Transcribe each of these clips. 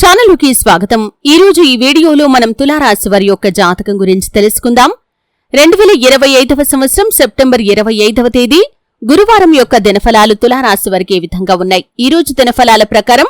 ఛానల్కి స్వాగతం. ఈరోజు ఈ వీడియోలో మనం తులారాశి వారి యొక్క జాతకం గురించి తెలుసుకుందాం. రెండు వేల ఇరవై ఐదవ సంవత్సరం సెప్టెంబర్ ఇరవై ఐదవ తేదీ. గురువారం యొక్క దినఫలాలు తులారాశి వారికి ఏ విధంగా ఉన్నాయి? ఈ రోజు దినఫలాల ప్రకారం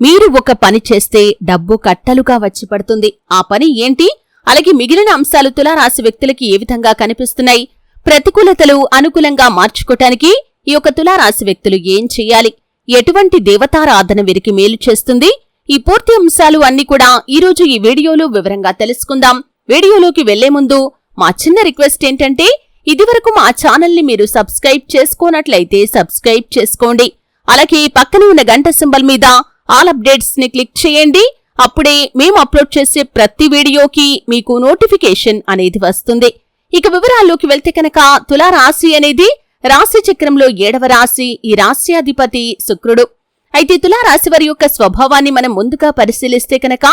మీరు ఒక పని చేస్తే డబ్బు కట్టలుగా వచ్చి పడుతుంది. ఆ పని ఏంటి? అలాగే మిగిలిన అంశాలు తులారాశి వ్యక్తులకి ఏ విధంగా కనిపిస్తున్నాయి? ప్రతికూలతలు అనుకూలంగా మార్చుకోటానికి ఈ యొక్క తులారాశి వ్యక్తులు ఏం చెయ్యాలి ఎటువంటి దేవతారాధన వీరికి మేలు చేస్తుంది? ఈ పూర్తి అంశాలు అన్ని కూడా ఈ రోజు ఈ వీడియోలో వివరంగా తెలుసుకుందాం. వీడియోలోకి వెళ్ళే ముందు మా చిన్న రిక్వెస్ట్ ఏంటంటే ఇదివరకు మా ఛానల్ని మీరు సబ్స్క్రైబ్ చేసుకోనట్లయితే సబ్స్క్రైబ్ చేసుకోండి. అలాగే పక్కన ఉన్న గంట సింబల్ మీద ఆల్ అప్డేట్స్ని క్లిక్ చేయండి. అప్పుడే మేము అప్లోడ్ చేసే ప్రతి వీడియోకి మీకు నోటిఫికేషన్ అనేది వస్తుంది. ఇక వివరాల్లోకి వెళ్తే కనుక తులారాశి అనేది రాశి చక్రంలో ఏడవ రాశి ఈ రాశ్యాధిపతి శుక్రుడు. అయితే తులారాశి వారి యొక్క స్వభావాన్ని మనం ముందుగా పరిశీలిస్తే కనుక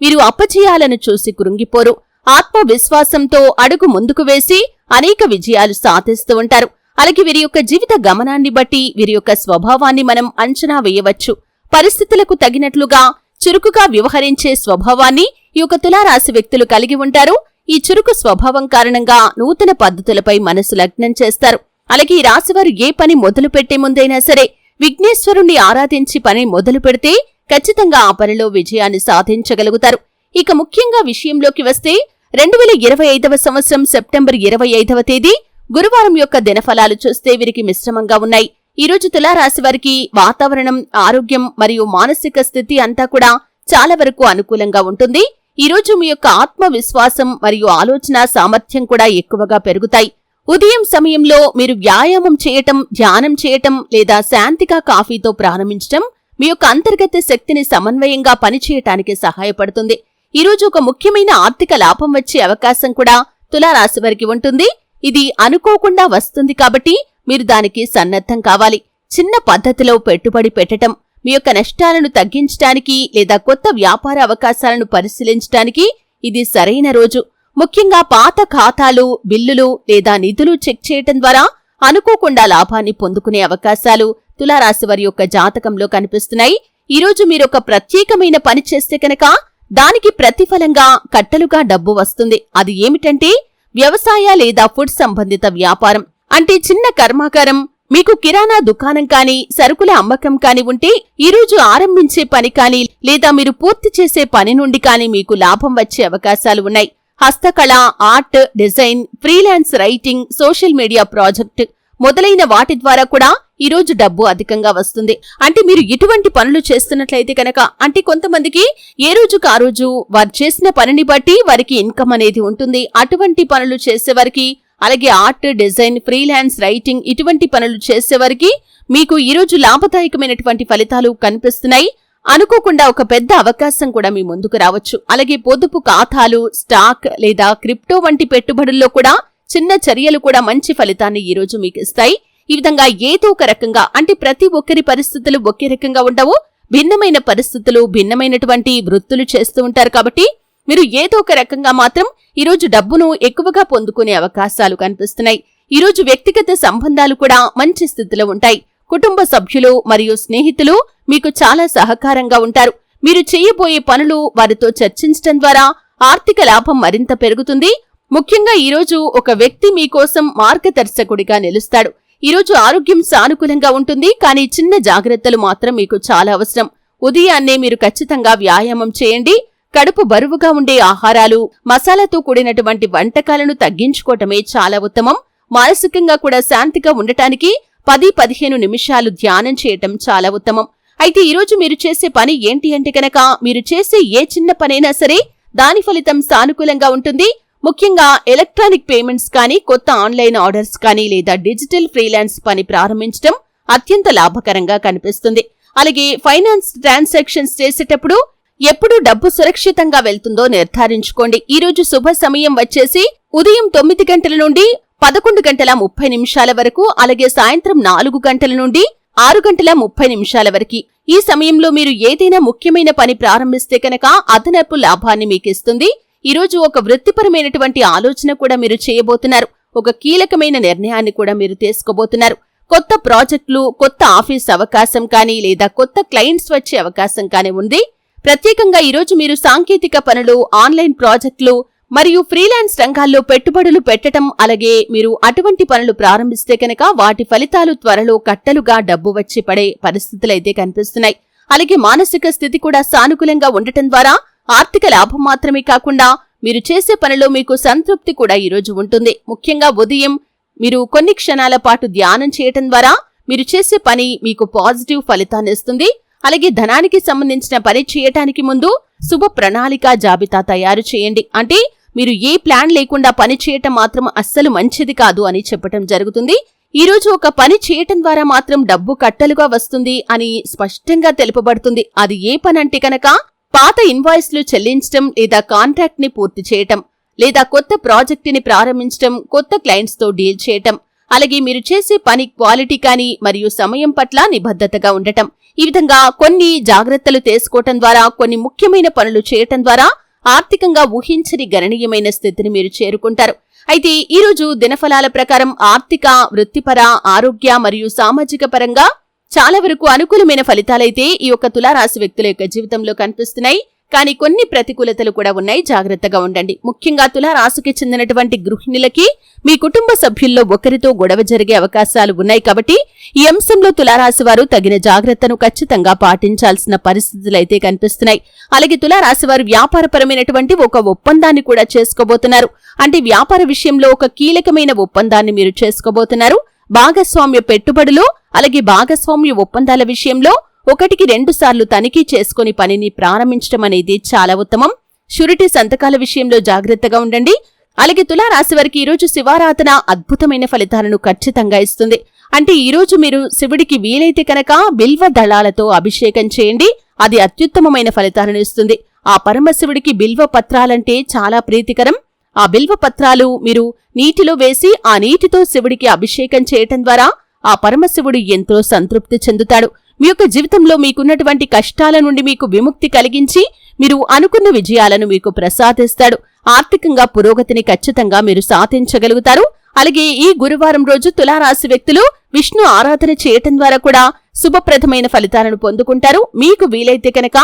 వీరు అపజయాలను చూసి కృంగిపోరు. ఆత్మవిశ్వాసంతో అడుగు ముందుకు వేసి అనేక విజయాలు సాధిస్తూ ఉంటారు. అలాగే వీరి యొక్క జీవిత గమనాన్ని బట్టి వీరి యొక్క స్వభావాన్ని మనం అంచనా వేయవచ్చు. పరిస్థితులకు తగినట్లుగా చురుకుగా వ్యవహరించే స్వభావాన్ని ఈ యొక్క తులారాశి వ్యక్తులు కలిగి ఉంటారు. ఈ చురుకు స్వభావం కారణంగా నూతన పద్ధతులపై మనసు లగ్నం చేస్తారు. అలాగే ఈ రాశివారు ఏ పని మొదలు పెట్టే ముందైనా సరే విఘ్నేశ్వరుణ్ణి ఆరాధించి పని మొదలు పెడితే ఖచ్చితంగా ఆ పనిలో విజయాన్ని సాధించగలుగుతారు. ఇక ముఖ్యంగా విషయంలోకి వస్తే రెండు వేల ఇరవై ఐదవ సంవత్సరం సెప్టెంబర్ ఇరవై ఐదవ తేదీ గురువారం యొక్క దినఫలాలు చూస్తే వీరికి మిశ్రమంగా ఉన్నాయి. ఈ రోజు తులారాశి వారికి వాతావరణం ఆరోగ్యం మరియు మానసిక స్థితి అంతా కూడా చాలా వరకు అనుకూలంగా ఉంటుంది. ఈ రోజు మీ యొక్క ఆత్మవిశ్వాసం మరియు ఆలోచన సామర్థ్యం కూడా ఎక్కువగా పెరుగుతాయి. ఉదయం సమయంలో మీరు వ్యాయామం చేయటం ధ్యానం చేయటం లేదా శాంతిగా కాఫీతో ప్రారంభించటం మీ యొక్క అంతర్గత శక్తిని సమన్వయంగా పనిచేయటానికి సహాయపడుతుంది. ఈరోజు ఒక ముఖ్యమైన ఆర్థిక లాభం వచ్చే అవకాశం కూడా తులారాశి వారికి ఉంటుంది. ఇది అనుకోకుండా వస్తుంది కాబట్టి మీరు దానికి సన్నద్ధం కావాలి. చిన్న పద్ధతిలో పెట్టుబడి పెట్టటం మీ యొక్క నష్టాలను తగ్గించటానికి లేదా కొత్త వ్యాపార అవకాశాలను పరిశీలించటానికి ఇది సరైన రోజు. ముఖ్యంగా పాత ఖాతాలు బిల్లులు లేదా నిధులు చెక్ చేయటం ద్వారా అనుకోకుండా లాభాన్ని పొందుకునే అవకాశాలు తులారాశి వారి యొక్క జాతకంలో కనిపిస్తున్నాయి. ఈ రోజు ప్రత్యేకమైన పని చేస్తే కనుక దానికి ప్రతిఫలంగా కట్టలుగా డబ్బు వస్తుంది. అది ఏమిటంటే వ్యవసాయ లేదా ఫుడ్ సంబంధిత వ్యాపారం. అంటే చిన్న కర్మాగారం మీకు కిరాణా దుకాణం కానీ సరుకుల అమ్మకం కానీ ఉంటే ఈ రోజు ఆరంభించే పని కానీ లేదా మీరు పూర్తి చేసే పని నుండి కానీ మీకు లాభం వచ్చే అవకాశాలు ఉన్నాయి. హస్తకళ art design freelance writing social media project మొదలైన వాటి ద్వారా కూడా ఈ రోజు డబ్బు అధికంగా వస్తుంది. అంటే మీరు ఇటువంటి పనులు చేస్తున్నట్లయితే కనుక అంటే కొంతమందికి ఏ రోజుకు ఆ రోజు వారు చేసిన పనిని బట్టి వారికి ఇన్కమ్ అనేది ఉంటుంది. అటువంటి పనులు చేసేవారికి అలాగే ఆర్ట్ డిజైన్ ఫ్రీలాన్స్ రైటింగ్ ఇటువంటి పనులు చేసేవారికి మీకు ఈ రోజు లాభదాయకమైనటువంటి ఫలితాలు కనిపిస్తున్నాయి. అనుకోకుండా ఒక పెద్ద అవకాశం కూడా మీ ముందుకు రావచ్చు. అలాగే పొదుపు ఖాతాలు స్టాక్ లేదా క్రిప్టో వంటి పెట్టుబడుల్లో కూడా చిన్న చర్యలు కూడా మంచి ఫలితాన్ని ఈ రోజు మీకు ఇస్తాయి. ఈ విధంగా ఏదో ఒక రకంగా అంటే ప్రతి ఒక్కరి పరిస్థితులు ఒకే రకంగా ఉండవు. భిన్నమైన పరిస్థితులు భిన్నమైనటువంటి వృత్తులు చేస్తూ ఉంటారు కాబట్టి మీరు ఏదో ఒక రకంగా మాత్రం ఈ రోజు డబ్బును ఎక్కువగా పొందుకునే అవకాశాలు కనిపిస్తున్నాయి. ఈ రోజు వ్యక్తిగత సంబంధాలు కూడా మంచి స్థితిలో ఉంటాయి. కుటుంబ సభ్యులు మరియు స్నేహితులు మీకు చాలా సహకారంగా ఉంటారు. మీరు చేయబోయే పనులు వారితో చర్చించటం ద్వారా ఆర్థిక లాభం మరింత పెరుగుతుంది. ముఖ్యంగా ఈరోజు ఒక వ్యక్తి మీకోసం మార్గదర్శకుడిగా నిలుస్తాడు. ఈరోజు ఆరోగ్యం సానుకూలంగా ఉంటుంది కానీ చిన్న జాగ్రత్తలు మాత్రం మీకు చాలా అవసరం. ఉదయాన్నే మీరు ఖచ్చితంగా వ్యాయామం చేయండి. కడుపు బరువుగా ఉండే ఆహారాలు మసాలాతో కూడినటువంటి వంటకాలను తగ్గించుకోవటమే చాలా ఉత్తమం. మానసికంగా కూడా శాంతిగా ఉండటానికి పది పదిహేను నిమిషాలు ధ్యానం చేయటం చాలా ఉత్తమం. అయితే ఈరోజు మీరు చేసే పని ఏంటి అంటే కనుక మీరు చేసే ఏ చిన్న పనైనా సరే దాని ఫలితం సానుకూలంగా ఉంటుంది. ముఖ్యంగా ఎలక్ట్రానిక్ పేమెంట్స్ కానీ కొత్త ఆన్లైన్ ఆర్డర్స్ కానీ లేదా డిజిటల్ ఫ్రీలాన్స్ పని ప్రారంభించడం అత్యంత లాభకరంగా కనిపిస్తుంది. అలాగే ఫైనాన్స్ ట్రాన్సాక్షన్స్ చేసేటప్పుడు ఎప్పుడు డబ్బు సురక్షితంగా వెళ్తుందో నిర్ధారించుకోండి. ఈ రోజు శుభ సమయం వచ్చేసి ఉదయం తొమ్మిది గంటల నుండి పదకొండు గంటల ముప్పై నిమిషాల వరకు అలాగే సాయంత్రం నాలుగు గంటల నుండి ఆరు గంటల ముప్పై నిమిషాల వరకు. ఈ సమయంలో మీరు ఏదైనా ముఖ్యమైన పని ప్రారంభిస్తే కనుక అదనపు లాభాన్ని మీకిస్తుంది ఈరోజు ఒక వృత్తిపరమైనటువంటి ఆలోచన కూడా మీరు చేయబోతున్నారు. ఒక కీలకమైన నిర్ణయాన్ని కూడా మీరు తీసుకోబోతున్నారు. కొత్త ప్రాజెక్టులు కొత్త ఆఫీస్ అవకాశం కానీ లేదా కొత్త క్లయింట్స్ వచ్చే అవకాశం కానీ ఉంది. ప్రత్యేకంగా ఈరోజు మీరు సాంకేతిక పనులు ఆన్లైన్ ప్రాజెక్టులు మరియు ఫ్రీలాన్స్ రంగాల్లో పెట్టుబడులు పెట్టటం అలాగే మీరు అటువంటి పనులు ప్రారంభిస్తే కనుక వాటి ఫలితాలు త్వరలో కట్టలుగా డబ్బు వచ్చి పడే పరిస్థితులైతే కనిపిస్తున్నాయి. అలాగే మానసిక స్థితి కూడా సానుకూలంగా ఉండటం ద్వారా ఆర్థిక లాభం మాత్రమే కాకుండా మీరు చేసే పనిలో మీకు సంతృప్తి కూడా ఈరోజు ఉంటుంది. ముఖ్యంగా ఉదయం మీరు కొన్ని క్షణాల పాటు ధ్యానం చేయటం ద్వారా మీరు చేసే పని మీకు పాజిటివ్ ఫలితాన్ని ఇస్తుంది. అలాగే ధనానికి సంబంధించిన పని చేయటానికి ముందు శుభ ప్రణాళిక జాబితా తయారు చేయండి. అంటే మీరు ఏ ప్లాన్ లేకుండా పని చేయటం మాత్రం అస్సలు మంచిది కాదు అని చెప్పటం జరుగుతుంది. ఈరోజు ఒక పని చేయటం ద్వారా మాత్రం డబ్బు కట్టలుగా వస్తుంది అని స్పష్టంగా తెలుపబడుతుంది. అది ఏ పని అంటే కనుక పాత ఇన్వాయిస్లు చెల్లించటం లేదా కాంట్రాక్ట్ని పూర్తి చేయటం లేదా కొత్త ప్రాజెక్టుని ప్రారంభించటం కొత్త క్లయింట్స్తో డీల్ చేయటం అలాగే మీరు చేసే పని క్వాలిటీ కానీ మరియు సమయం పట్ల నిబద్ధతగా ఉండటం. ఈ విధంగా కొన్ని జాగ్రత్తలు తీసుకోవటం ద్వారా కొన్ని ముఖ్యమైన పనులు చేయటం ద్వారా ఆర్థికంగా ఊహించని గణనీయమైన స్థితిని మీరు చేరుకుంటారు. అయితే ఈ రోజు దినఫలాల ప్రకారం ఆర్థిక వృత్తిపర ఆరోగ్య మరియు సామాజిక పరంగా చాలా వరకు అనుకూలమైన ఫలితాలైతే ఈ యొక్క తులారాశి వ్యక్తుల యొక్క జీవితంలో కనిపిస్తున్నాయి. కానీ కొన్ని ప్రతికూలతలు కూడా ఉన్నాయి. జాగ్రత్తగా ఉండండి. ముఖ్యంగా తులారాశికి చెందినటువంటి గృహిణులకి మీ కుటుంబ సభ్యుల్లో ఒకరితో గొడవ జరిగే అవకాశాలు ఉన్నాయి కాబట్టి ఈ అంశంలో తులారాశి వారు తగిన జాగ్రత్తను ఖచ్చితంగా పాటించాల్సిన పరిస్థితులైతే కనిపిస్తున్నాయి. అలాగే తులారాశి వారు వ్యాపారపరమైనటువంటి ఒక ఒప్పందాన్ని కూడా చేసుకోబోతున్నారు. అంటే వ్యాపార విషయంలో ఒక కీలకమైన ఒప్పందాన్ని మీరు చేసుకోబోతున్నారు. భాగస్వామ్య పెట్టుబడులు అలాగే భాగస్వామ్య ఒప్పందాల విషయంలో ఒకటికి రెండుసార్లు తనిఖీ చేసుకుని పనిని ప్రారంభించడం అనేది చాలా ఉత్తమం. షూరిటీ సంతకాల విషయంలో జాగ్రత్తగా ఉండండి. అలాగే తులారాశి వారికి ఈరోజు శివారాధన అద్భుతమైన ఫలితాలను ఖచ్చితంగా ఇస్తుంది. అంటే ఈరోజు మీరు శివుడికి వీలైతే కనుక బిల్వ దళాలతో అభిషేకం చేయండి. అది అత్యుత్తమమైన ఫలితాలను ఇస్తుంది. ఆ పరమశివుడికి బిల్వ పత్రాలంటే చాలా ప్రీతికరం. ఆ బిల్వ పత్రాలు మీరు నీటిలో వేసి ఆ నీటితో శివుడికి అభిషేకం చేయటం ద్వారా ఆ పరమశివుడు ఎంతో సంతృప్తి చెందుతాడు. మీ యొక్క జీవితంలో మీకున్నటువంటి కష్టాల నుండి మీకు విముక్తి కలిగించి మీరు అనుకున్న విజయాలను మీకు ప్రసాదిస్తాడు. ఆర్థికంగా పురోగతిని ఖచ్చితంగా మీరు సాధించగలుగుతారు. అలాగే ఈ గురువారం రోజు తులారాశి వ్యక్తులు విష్ణు ఆరాధన చేయటం ద్వారా కూడా శుభప్రదమైన ఫలితాలను పొందుకుంటారు. మీకు వీలైతే కనుక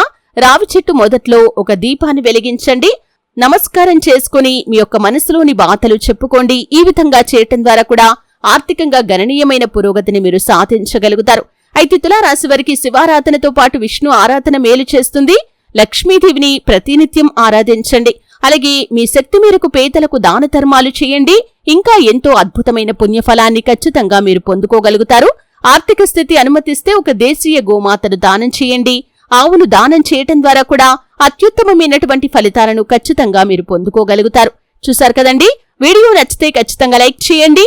రావి చెట్టు మొదట్లో ఒక దీపాన్ని వెలిగించండి. నమస్కారం చేసుకుని మీ యొక్క మనసులోని బాధలు చెప్పుకోండి. ఈ విధంగా చేయటం ద్వారా కూడా ఆర్థికంగా గణనీయమైన పురోగతిని మీరు సాధించగలుగుతారు. అయితే తులారాశి వారికి శివారాధనతో పాటు విష్ణు ఆరాధన మేలు చేస్తుంది. లక్ష్మీదేవిని ప్రతినిత్యం ఆరాధించండి. అలాగే మీ శక్తి మేరకు పేదలకు దాన ధర్మాలు చేయండి. ఇంకా ఎంతో అద్భుతమైన పుణ్యఫలాన్ని ఖచ్చితంగా మీరు పొందుకోగలుగుతారు. ఆర్థిక స్థితి అనుమతిస్తే ఒక దేశీయ గోమాతను దానం చేయండి. ఆవును దానం చేయటం ద్వారా కూడా అత్యుత్తమమైనటువంటి ఫలితాలను ఖచ్చితంగా మీరు పొందుకోగలుగుతారు. చూశారు కదండి? వీడియో నచ్చితే ఖచ్చితంగా లైక్ చేయండి.